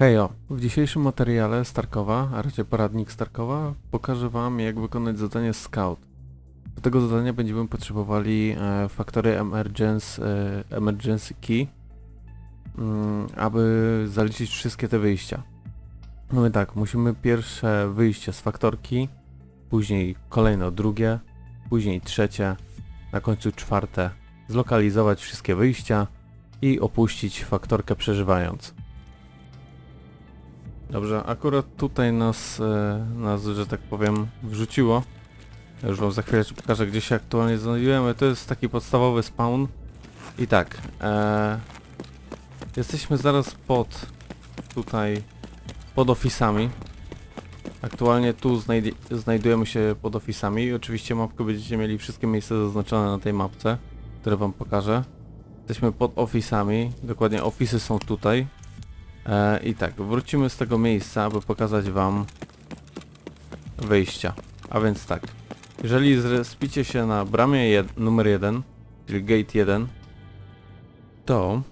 Hejo, w dzisiejszym materiale Starkowa, a raczej poradnik Starkowa, pokażę Wam jak wykonać zadanie Scout. Do tego zadania będziemy potrzebowali e, faktory emergency, e, emergency Key, mm, aby zaliczyć wszystkie te wyjścia. Mamy tak, musimy pierwsze wyjście z faktorki, później kolejno drugie, później trzecie, na końcu czwarte, zlokalizować wszystkie wyjścia i opuścić faktorkę przeżywając. Dobrze, akurat tutaj nas, e, nas, że tak powiem, wrzuciło. Ja już wam za chwilę pokażę, gdzie się aktualnie znajdujemy. To jest taki podstawowy spawn. I tak, e, jesteśmy zaraz pod, tutaj, pod ofisami. Aktualnie tu znajdi- znajdujemy się pod ofisami oczywiście mapkę będziecie mieli wszystkie miejsca zaznaczone na tej mapce, które wam pokażę. Jesteśmy pod ofisami, dokładnie ofisy są tutaj. E, I tak, wrócimy z tego miejsca, aby pokazać wam wyjścia. A więc tak, jeżeli zrespicie się na bramie jed numer 1, czyli gate 1, to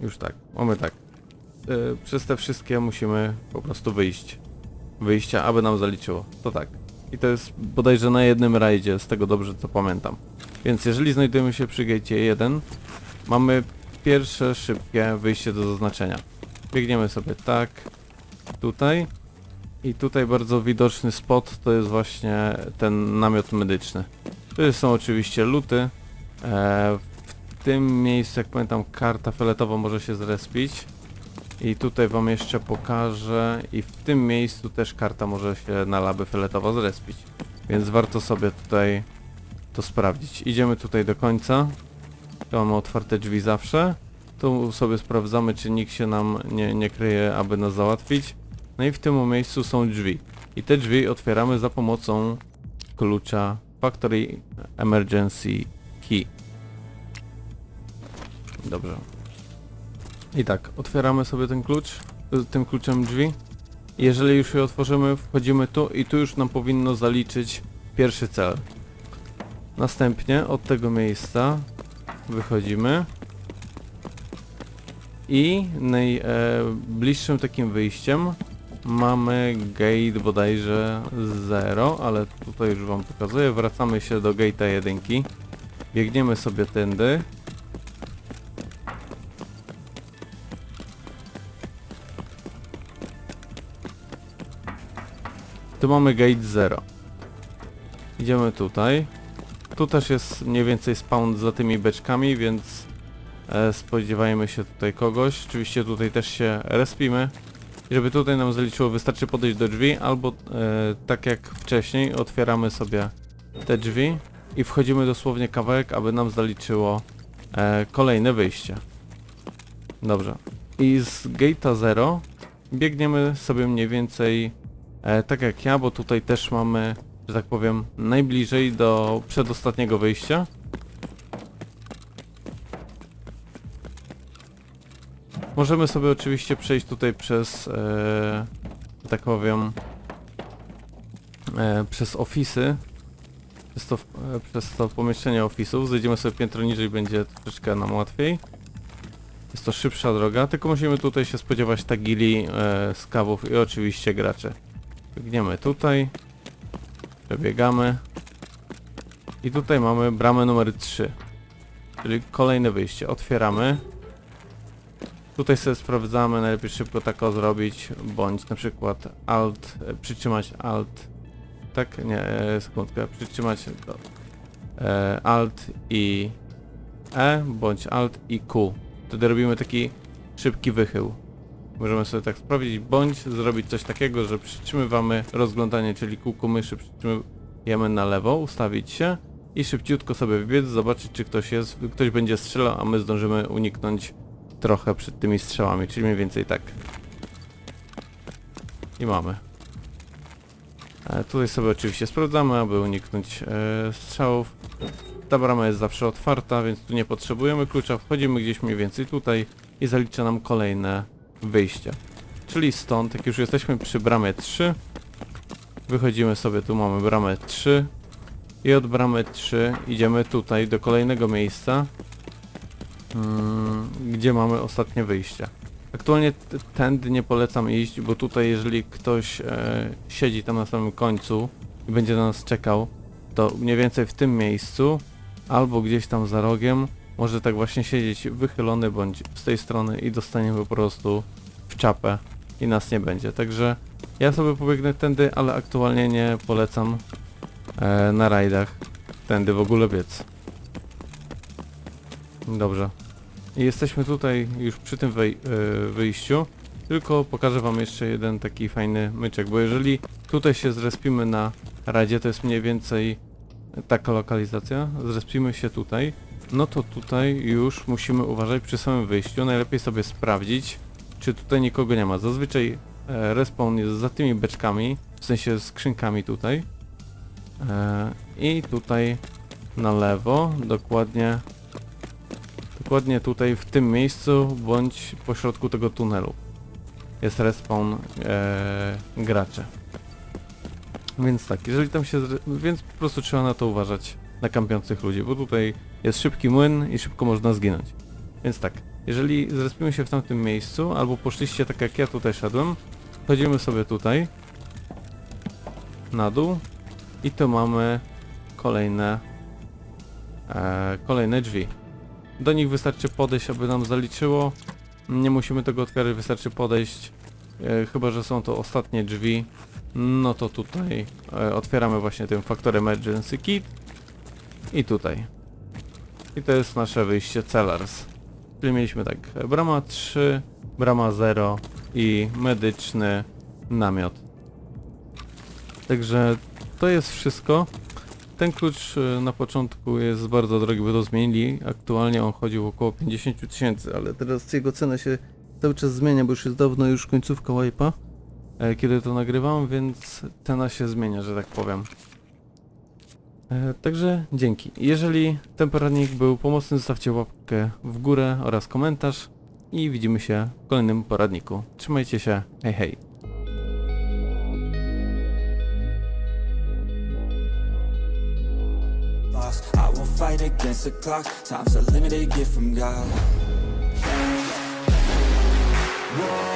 już tak, mamy tak. E, przez te wszystkie musimy po prostu wyjść. Wyjścia, aby nam zaliczyło. To tak. I to jest bodajże na jednym rajdzie, z tego dobrze co pamiętam. Więc jeżeli znajdujemy się przy gate 1, mamy pierwsze szybkie wyjście do zaznaczenia. Biegniemy sobie tak, tutaj i tutaj bardzo widoczny spot to jest właśnie ten namiot medyczny. Tu są oczywiście luty. E, w tym miejscu, jak pamiętam, karta fioletowa może się zrespić. I tutaj wam jeszcze pokażę i w tym miejscu też karta może się na laby fioletowa zrespić. Więc warto sobie tutaj to sprawdzić. Idziemy tutaj do końca. Tu mamy otwarte drzwi zawsze. Tu sobie sprawdzamy, czy nikt się nam nie, nie kryje, aby nas załatwić. No i w tym miejscu są drzwi. I te drzwi otwieramy za pomocą klucza Factory Emergency Key. Dobrze. I tak, otwieramy sobie ten klucz, y, tym kluczem drzwi. Jeżeli już je otworzymy, wchodzimy tu i tu już nam powinno zaliczyć pierwszy cel. Następnie od tego miejsca wychodzimy. I najbliższym takim wyjściem mamy gate bodajże 0, ale tutaj już wam pokazuję. Wracamy się do gate'a 1. Biegniemy sobie tędy. Tu mamy gate 0. Idziemy tutaj. Tu też jest mniej więcej spawn za tymi beczkami, więc E, spodziewajmy się tutaj kogoś. Oczywiście tutaj też się respimy. Żeby tutaj nam zaliczyło wystarczy podejść do drzwi albo e, tak jak wcześniej otwieramy sobie te drzwi i wchodzimy dosłownie kawałek, aby nam zaliczyło e, kolejne wyjście. Dobrze. I z gate'a 0 biegniemy sobie mniej więcej e, tak jak ja, bo tutaj też mamy, że tak powiem, najbliżej do przedostatniego wyjścia. Możemy sobie oczywiście przejść tutaj przez, e, tak powiem, e, przez ofisy, przez to, e, przez to pomieszczenie ofisów. Zejdziemy sobie piętro niżej, będzie troszeczkę nam łatwiej. Jest to szybsza droga, tylko musimy tutaj się spodziewać tagili, e, skawów i oczywiście graczy. Biegniemy tutaj, przebiegamy i tutaj mamy bramę numer 3, czyli kolejne wyjście. Otwieramy. Tutaj sobie sprawdzamy, najlepiej szybko tak o zrobić, bądź na przykład Alt, e, przytrzymać Alt, tak, nie, e, sekundkę, przytrzymać do, e, Alt i E, bądź Alt i Q. Wtedy robimy taki szybki wychył. Możemy sobie tak sprawdzić, bądź zrobić coś takiego, że przytrzymywamy rozglądanie, czyli kółko myszy przytrzymujemy na lewo, ustawić się i szybciutko sobie wybiec, zobaczyć czy ktoś jest, ktoś będzie strzelał, a my zdążymy uniknąć trochę przed tymi strzałami, czyli mniej więcej tak. I mamy. E, tutaj sobie oczywiście sprawdzamy, aby uniknąć e, strzałów. Ta brama jest zawsze otwarta, więc tu nie potrzebujemy klucza. Wchodzimy gdzieś mniej więcej tutaj i zalicza nam kolejne wyjście. Czyli stąd, jak już jesteśmy przy bramie 3, wychodzimy sobie, tu mamy bramę 3 i od bramy 3 idziemy tutaj do kolejnego miejsca, gdzie mamy ostatnie wyjście. Aktualnie tędy nie polecam iść, bo tutaj jeżeli ktoś e, siedzi tam na samym końcu i będzie na nas czekał, to mniej więcej w tym miejscu albo gdzieś tam za rogiem może tak właśnie siedzieć wychylony bądź z tej strony i dostaniemy po prostu w czapę i nas nie będzie. Także ja sobie pobiegnę tędy, ale aktualnie nie polecam e, na rajdach tędy w ogóle biec. Dobrze. Jesteśmy tutaj już przy tym wej- e, wyjściu, tylko pokażę wam jeszcze jeden taki fajny myczek, bo jeżeli tutaj się zrespimy na radzie, to jest mniej więcej taka lokalizacja, zrespimy się tutaj, no to tutaj już musimy uważać przy samym wyjściu, najlepiej sobie sprawdzić, czy tutaj nikogo nie ma. Zazwyczaj e, respawn jest za tymi beczkami, w sensie skrzynkami tutaj. E, I tutaj na lewo, dokładnie dokładnie tutaj w tym miejscu, bądź pośrodku tego tunelu. Jest respawn e. Więc tak, jeżeli tam się... Więc po prostu trzeba na to uważać, na kampiących ludzi, bo tutaj jest szybki młyn i szybko można zginąć. Więc tak, jeżeli zrespimy się w tamtym miejscu, albo poszliście tak jak ja tutaj szedłem, chodzimy sobie tutaj, na dół i tu mamy kolejne, e, kolejne drzwi. Do nich wystarczy podejść, aby nam zaliczyło. Nie musimy tego otwierać, wystarczy podejść. E, chyba, że są to ostatnie drzwi. No to tutaj e, otwieramy właśnie tym Factor Emergency Kit. I tutaj. I to jest nasze wyjście Cellars. Czyli mieliśmy tak, brama 3, brama 0 i medyczny namiot. Także to jest wszystko. Ten klucz e, na początku jest bardzo drogi, bo to zmienili. Aktualnie on chodził około 50 000 tysięcy, ale teraz jego cena się cały czas zmienia, bo już jest dawno już końcówka wipe'a, kiedy to nagrywam, więc cena się zmienia, że tak powiem. E, Także dzięki. Jeżeli ten poradnik był pomocny, zostawcie łapkę w górę oraz komentarz i widzimy się w kolejnym poradniku. Trzymajcie się, hej hej. Lost. I won't fight against the clock. Time's a limited gift from God. One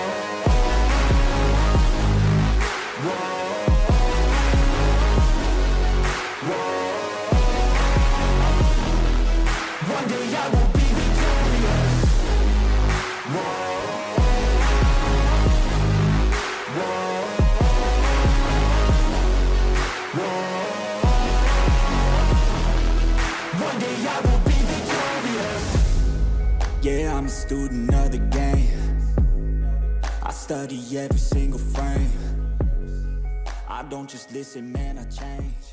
I'm a student of the game. I study every single frame. I don't just listen, man, I change.